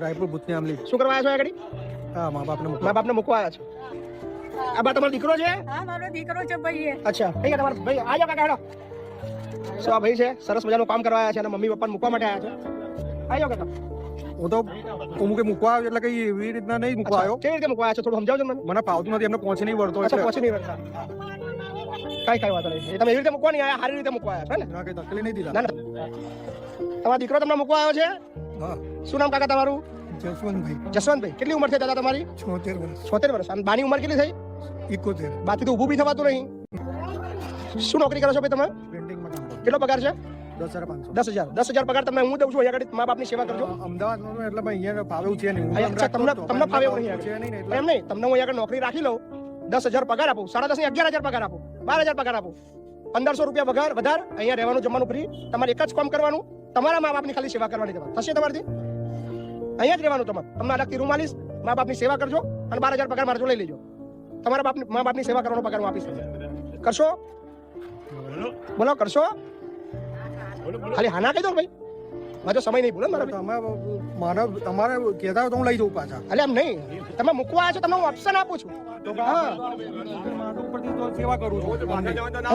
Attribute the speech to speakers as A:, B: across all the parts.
A: રાયપુર ભૂતની આમલી
B: શું કરવા આવ્યા છો આગળ?
A: હા મા બાપને મૂકવા.
B: મા બાપને મૂકવા આવ્યા છો. આ બા તમારો દીકરો છે?
C: હા મારો દીકરો છે ભાઈ
B: અચ્છા. ભાઈ તમારો ભાઈ આ જાઓ કાકા હેડો શું આ ભાઈ છે? સરસ મજાનું કામ કરવા આવ્યા છે અને મમ્મી પપ્પાને મૂકવા માટે આવ્યા છે. આ જાઓ કાકા.
A: હું તો હું કે મૂકવા આવ્યો એટલે કઈ એવી રીતના નહીં મૂકવા આવ્યો.
B: કેવી રીતે મૂકવા આવ્યા છો? થોડું સમજાવજો મને.
A: મને ફાવતું નથી એમને પહોંચી નહીં વળતો એટલે
B: પહોંચી નહીં વળતા. કઈ કઈ વાત નહીં. તમે એવી રીતે મૂકવા નહીં આવ્યા સારી રીતે મૂકવા આવ્યા છો ને?
A: કઈ તકલીફ નહીં દીધા
B: ના ના. તમારો દીકરો તમને મૂકવા આવ્યો છે? શું નામ કાકા તમારું?
A: જસવંતભાઈ.
B: જસવંતભાઈ કેટલી ઉંમર થઈ દાદા તમારી?
A: છોતેર વર્ષ.
B: છોતેર વર્ષ. અને બાની ઉંમર કેટલી થઈ?
A: ઇકોતેર
B: બાકી તો ઊભું બી થવાતું નહીં. શું નોકરી કરો છો ભાઈ તમે? કેટલો પગાર છે?
A: દસ હજાર
B: દસ હજાર. પગાર તમે હું દઉં છું અહીંયા આગળ. મા બાપની સેવા કરજો.
A: અમદાવાદ એટલે અહીંયા ફાવે છે નહીં.
B: તમને- તમને નહીં
A: છે ને
B: એમ નહીં. તમને હું અહીંયા આગળ નોકરી રાખી લઉં. દસ હજાર પગાર આપું. સાડા દસ અગિયાર હજાર પગાર આપું. બાર હજાર પગાર આપું. પંદરસો રૂપિયા વગર વધાર અહીંયા રહેવાનું જમવાનું ફ્રી તમારે એક જ કામ કરવાનું. તમારા મા બાપની ખાલી સેવા કરવાની તમારે. થશે તમારથી અહીંયા જ રહેવાનું તમારે. તમને અલગથી રૂમ આલીશ મા બાપની સેવા કરજો અને બાર હજાર પગાર મારજો લઈ લેજો. તમારા બાપ મા બાપની સેવા કરવાનો પગાર હું આપીશ કરશો? બોલો. કરશો? ખાલી હાના કહી દો ભાઈ. મારો સમય નહીં બોલો મારો
A: તમે મારે તમારે કહેતા હોય તો હું લઈ જઉં પાછા.
B: એટલે એમ નહીં તમે મૂકવા આવ્યા છો તમે હું ઓપ્શન આપું છું. હા.
A: મારા ઉપરથી સેવા કરું છું.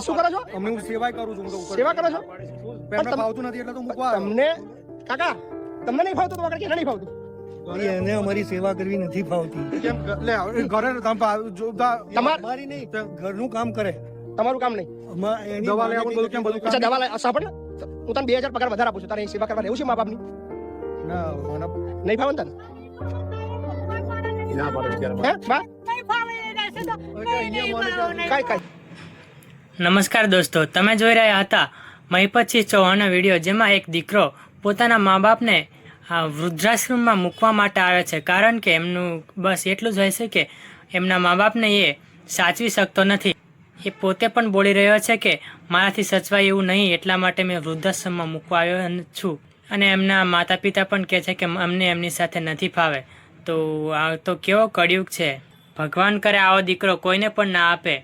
B: શું કરો છો?
A: તમને હું સેવાય કરું છું હું તો ઉપર
B: સેવા કરો છો?
A: ફાવતું નથી એટલે તો મૂકવા.
B: તમને કાકા તમને નહીં ભાવતું તો આગળ કેને નહીં ભાવતું?
D: એને અમારી સેવા કરવી નથી ફાવતી
A: કેમ? ઘરે
B: તમાર
D: નહીં ઘરનું કામ કરે.
B: તમારું કામ નહીં.
A: દવા લેવા બધું કેમ બધું
B: અચ્છા દવા સાંભળ ને હું તને બે હજાર પગાર વધારે આપું છું. તારે સેવા કરવા રહેવું છે મા બાપની નહીં તને?
C: ફાવે એ રહેશે તો. નહીં, નહીં ફાવે, નહીં
B: કાંઈ કાંઈ
E: નમસ્કાર દોસ્તો તમે જોઈ રહ્યા હતા મહિપતસિંહ ચૌહાણનો વીડિયો જેમાં એક દીકરો પોતાના મા બાપને આ વૃદ્ધાશ્રમમાં મૂકવા માટે આવે છે કારણ કે એમનું બસ એટલું જ હોય છે કે એમના મા બાપને એ સાચવી શકતો નથી. એ પોતે પણ બોલી રહ્યો છે કે મારાથી સચવાય એવું નહીં, એટલા માટે મેં વૃદ્ધાશ્રમમાં મૂકવા આવ્યો છું. અને એમના માતા પિતા પણ કહે છે કે અમને એમની સાથે નથી ફાવે. તો આ તો કેવો કળિયુગ છે. ભગવાન કરે આવો દીકરો, કોઈને પણ ના આપે.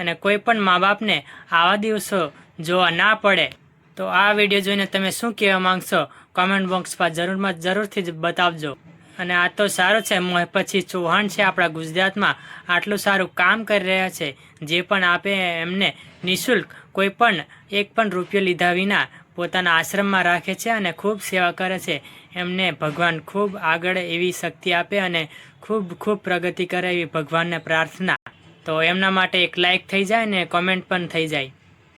E: અને કોઈ પણ મા બાપને આવા દિવસો જોવા ના પડે. તો આ વીડિયો જોઈને તમે શું કહેવા માંગશો? કોમેન્ટ બોક્સમાં જરૂરમાં જરૂરથી જ બતાવજો. અને આ તો સારું છે પછી ચૌહાણ છે આપણા ગુજરાતમાં. આટલું સારું કામ કરી રહ્યા છે, જે પણ આપે એમને નિઃશુલ્ક કોઈ પણ, એક પણ રૂપિયો લીધા વિના પોતાના આશ્રમમાં રાખે છે અને ખૂબ સેવા કરે છે. એમને ભગવાન ખૂબ આગળ એવી શક્તિ આપે અને ખૂબ ખૂબ પ્રગતિ કરે એવી ભગવાનને પ્રાર્થના. તો એમના માટે એક લાઇક થઈ જાય ને કોમેન્ટ પણ થઈ જાય.